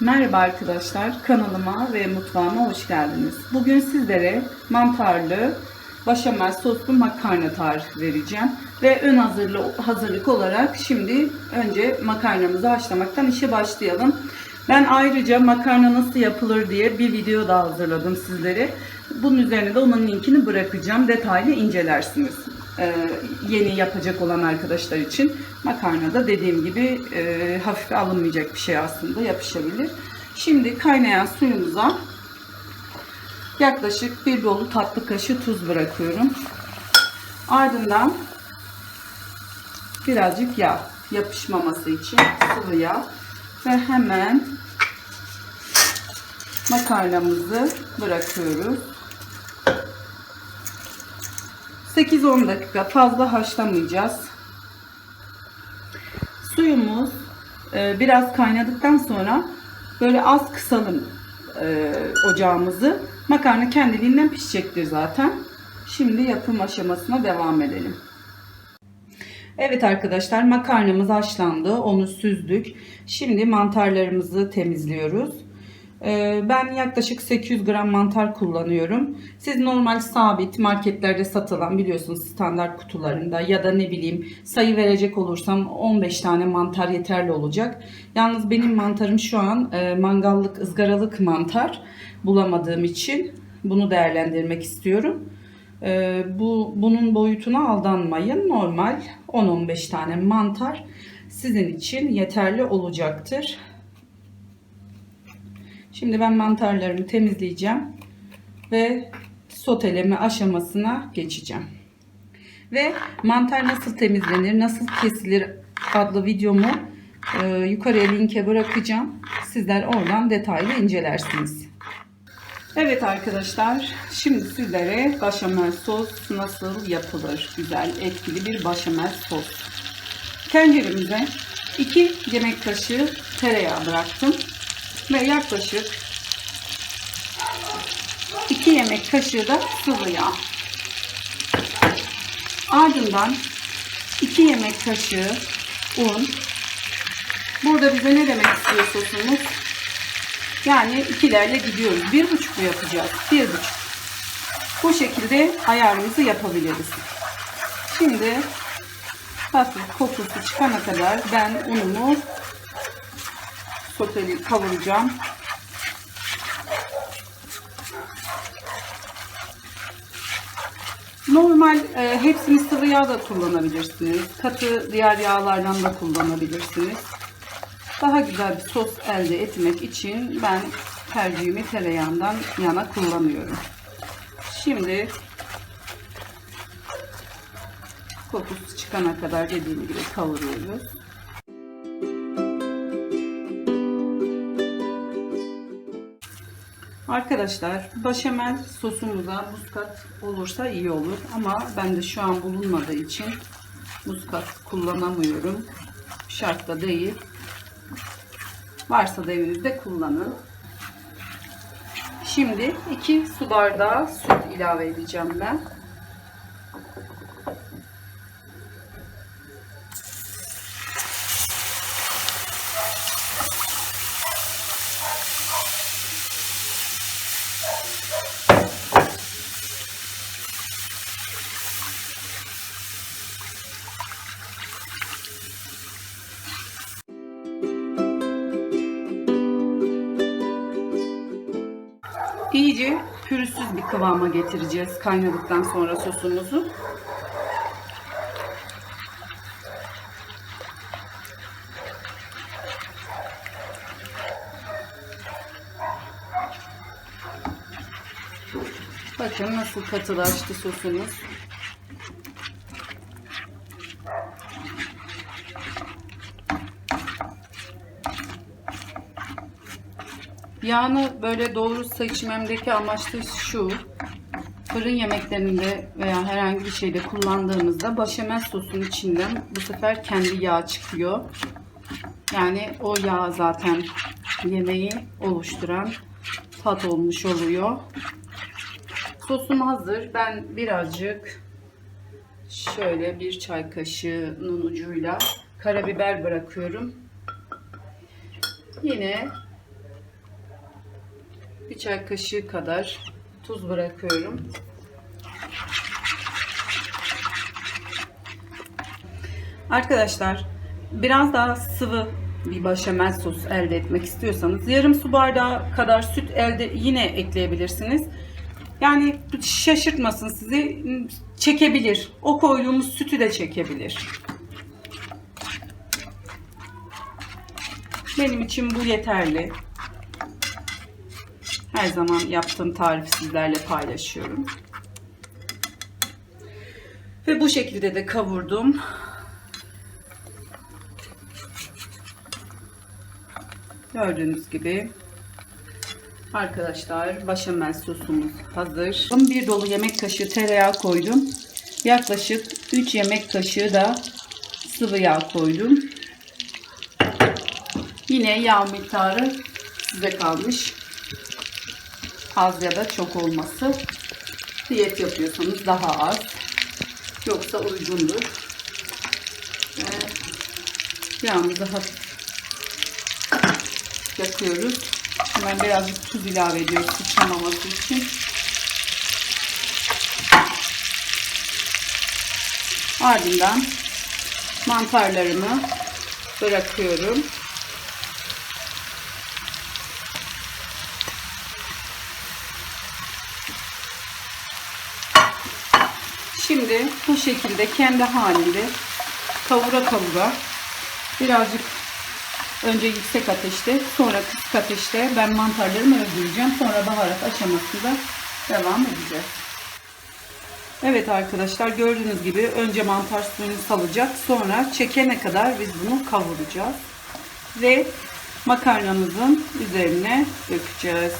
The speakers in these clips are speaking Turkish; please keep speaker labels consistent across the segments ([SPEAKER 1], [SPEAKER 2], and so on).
[SPEAKER 1] Merhaba arkadaşlar, kanalıma ve mutfağıma hoş geldiniz. Bugün sizlere mantarlı başamel soslu makarna tarifi vereceğim. Ve ön hazırlı, hazırlık olarak şimdi önce makarnamızı haşlamaktan işe başlayalım. Ben ayrıca makarna nasıl yapılır diye bir video da hazırladım sizlere. Bunun üzerine de onun linkini bırakacağım. Detaylı incelersiniz. Ee, yeni yapacak olan arkadaşlar için makarna da dediğim gibi e, hafife alınmayacak bir şey aslında yapışabilir. Şimdi kaynayan suyumuza yaklaşık bir dolu tatlı kaşığı tuz bırakıyorum. Ardından birazcık yağ yapışmaması için sıvı yağ ve hemen makarnamızı bırakıyoruz. 8-10 dakika fazla haşlamayacağız. Suyumuz e, biraz kaynadıktan sonra böyle az kısalım e, ocağımızı. Makarna kendiliğinden pişecektir zaten. Şimdi yapım aşamasına devam edelim. Evet arkadaşlar makarnamız haşlandı. Onu süzdük. Şimdi mantarlarımızı temizliyoruz. Ee, Ben yaklaşık 800 gram mantar kullanıyorum. Siz normal sabit marketlerde satılan biliyorsunuz standart kutularında ya da ne bileyim sayı verecek olursam 15 tane mantar yeterli olacak. Yalnız benim mantarım şu an e, mangallık ızgaralık mantar bulamadığım için bunu değerlendirmek istiyorum. Ee, bu bunun boyutuna aldanmayın. Normal 10-15 tane mantar sizin için yeterli olacaktır. Şimdi ben mantarlarımı temizleyeceğim ve soteleme aşamasına geçeceğim. Ve mantar nasıl temizlenir, nasıl kesilir adlı videomu e, yukarıya linke bırakacağım. Sizler oradan detaylı incelersiniz. Evet arkadaşlar, şimdi sizlere başamel sos nasıl yapılır? Güzel, etkili bir başamel sos. Tenceremize 2 yemek kaşığı tereyağı bıraktım ve yaklaşık 2 yemek kaşığı da sıvı yağ. Ardından 2 yemek kaşığı un. Burada bize ne demek istiyor sosumuz? Yani ikilerle gidiyoruz. Bir buçuk mu yapacağız? Bir buçuk. Bu şekilde ayarımızı yapabiliriz. Şimdi hafif kokusu çıkana kadar ben unumu soteli kavuracağım. Normal e, hepsini sıvı yağ da kullanabilirsiniz. Katı diğer yağlardan da kullanabilirsiniz. Daha güzel bir sos elde etmek için ben tercihimi tereyağından yana kullanıyorum. Şimdi kokusu çıkana kadar dediğim gibi kavuruyoruz. Arkadaşlar başamel sosumuza muskat olursa iyi olur ama bende şu an bulunmadığı için muskat kullanamıyorum. Şart da değil. Varsa da evinizde kullanın. Şimdi 2 su bardağı süt ilave edeceğim ben. İyice pürüzsüz bir kıvama getireceğiz kaynadıktan sonra sosumuzu. Bakın nasıl katılaştı sosumuz. Yağını böyle doğru seçmemdeki amaç da şu. Fırın yemeklerinde veya herhangi bir şeyde kullandığımızda başamel sosun içinden bu sefer kendi yağ çıkıyor. Yani o yağ zaten yemeği oluşturan tat olmuş oluyor. Sosum hazır. Ben birazcık şöyle bir çay kaşığının ucuyla karabiber bırakıyorum. Yine Bir çay kaşığı kadar tuz bırakıyorum. Arkadaşlar biraz daha sıvı bir başamel sos elde etmek istiyorsanız yarım su bardağı kadar süt elde yine ekleyebilirsiniz. Yani şaşırtmasın sizi çekebilir. O koyduğumuz sütü de çekebilir. Benim için bu yeterli. Her zaman yaptığım tarifi sizlerle paylaşıyorum. Ve bu şekilde de kavurdum. Gördüğünüz gibi arkadaşlar başamel sosumuz hazır. Bir dolu yemek kaşığı tereyağı koydum. Yaklaşık 3 yemek kaşığı da sıvı yağ koydum. Yine yağ miktarı size kalmış. Az ya da çok olması. Diyet yapıyorsanız daha az. Yoksa uygundur. Ve yağımızı hafif yakıyoruz. Hemen birazcık tuz ilave ediyoruz sıçramaması için. Ardından mantarlarımı bırakıyorum. Şimdi bu şekilde kendi halinde kavura kavura birazcık önce yüksek ateşte sonra kısık ateşte ben mantarlarımı öldüreceğim. Sonra baharat aşamasında devam edeceğiz. Evet arkadaşlar gördüğünüz gibi önce mantar suyunu salacak. Sonra çekene kadar biz bunu kavuracağız. Ve makarnamızın üzerine dökeceğiz.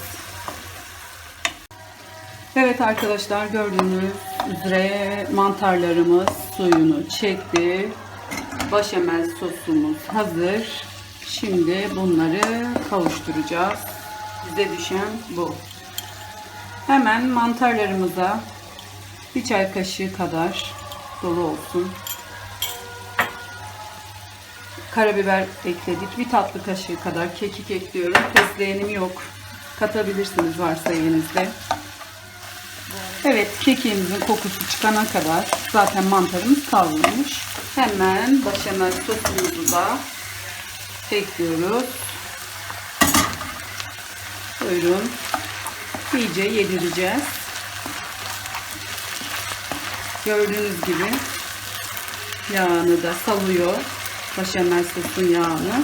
[SPEAKER 1] Evet arkadaşlar gördüğünüz üzere mantarlarımız suyunu çekti. Başamel sosumuz hazır. Şimdi bunları kavuşturacağız. Bize düşen bu. Hemen mantarlarımıza bir çay kaşığı kadar dolu olsun. Karabiber ekledik. Bir tatlı kaşığı kadar kekik ekliyorum. Fesleğenim yok. Katabilirsiniz varsa evinizde. Evet kekiğimizin kokusu çıkana kadar zaten mantarımız kavrulmuş. Hemen başamel sosumuzu da ekliyoruz. Buyurun. İyice yedireceğiz. Gördüğünüz gibi yağını da salıyor. Başamel sosun yağını.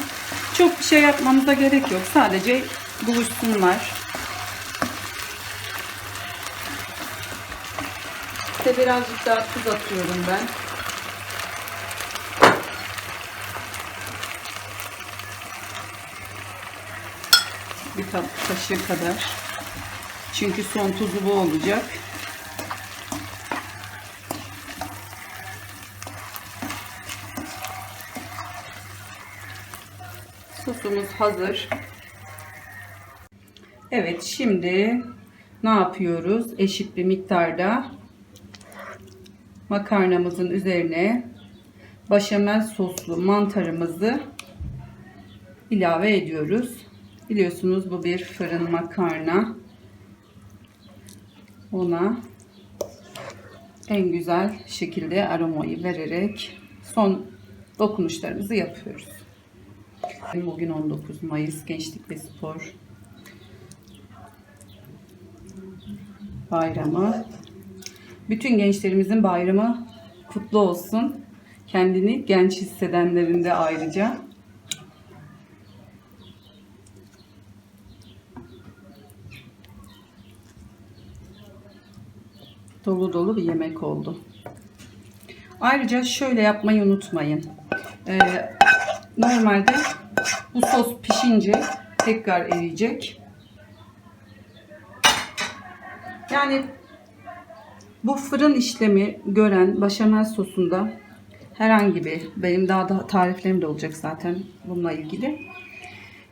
[SPEAKER 1] Çok bir şey yapmamıza gerek yok. Sadece buluşsunlar. İşte birazcık daha tuz atıyorum ben. Bir tatlı kaşığı kadar. Çünkü son tuzu bu olacak. Sosumuz hazır. Evet şimdi ne yapıyoruz? Eşit bir miktarda makarnamızın üzerine başamel soslu mantarımızı ilave ediyoruz. Biliyorsunuz bu bir fırın makarna. Ona en güzel şekilde aromayı vererek son dokunuşlarımızı yapıyoruz. Bugün 19 Mayıs Gençlik ve Spor Bayramı. Bütün gençlerimizin bayramı kutlu olsun. Kendini genç hissedenlerin de ayrıca. Dolu dolu bir yemek oldu. Ayrıca şöyle yapmayı unutmayın. Ee, normalde bu sos pişince tekrar eriyecek. Yani bu fırın işlemi gören başamel sosunda herhangi bir benim daha da tariflerim de olacak zaten bununla ilgili.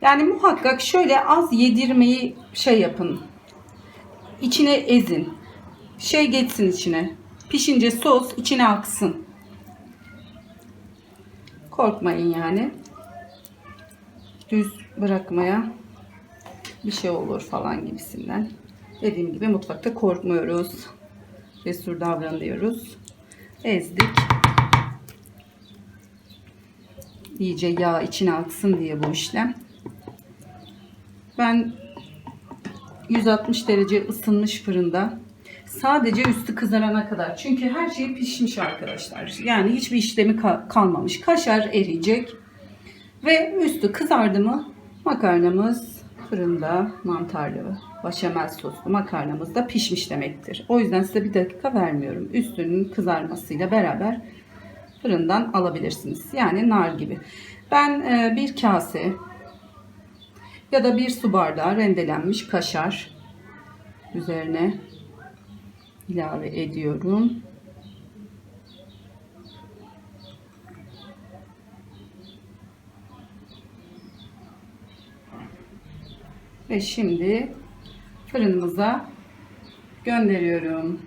[SPEAKER 1] Yani muhakkak şöyle az yedirmeyi şey yapın. İçine ezin. Şey geçsin içine. Pişince sos içine aksın. Korkmayın yani. Düz bırakmaya bir şey olur falan gibisinden. Dediğim gibi mutfakta korkmuyoruz. Cesur davranıyoruz. Ezdik. İyice yağ içine aksın diye bu işlem. Ben 160 derece ısınmış fırında sadece üstü kızarana kadar. Çünkü her şey pişmiş arkadaşlar. Yani hiçbir işlemi ka- kalmamış. Kaşar eriyecek. Ve üstü kızardı mı makarnamız fırında mantarlı başamel soslu makarnamız da pişmiş demektir. O yüzden size bir dakika vermiyorum. Üstünün kızarmasıyla beraber fırından alabilirsiniz. Yani nar gibi. Ben e, bir kase ya da bir su bardağı rendelenmiş kaşar üzerine ilave ediyorum. Ve şimdi fırınımıza gönderiyorum.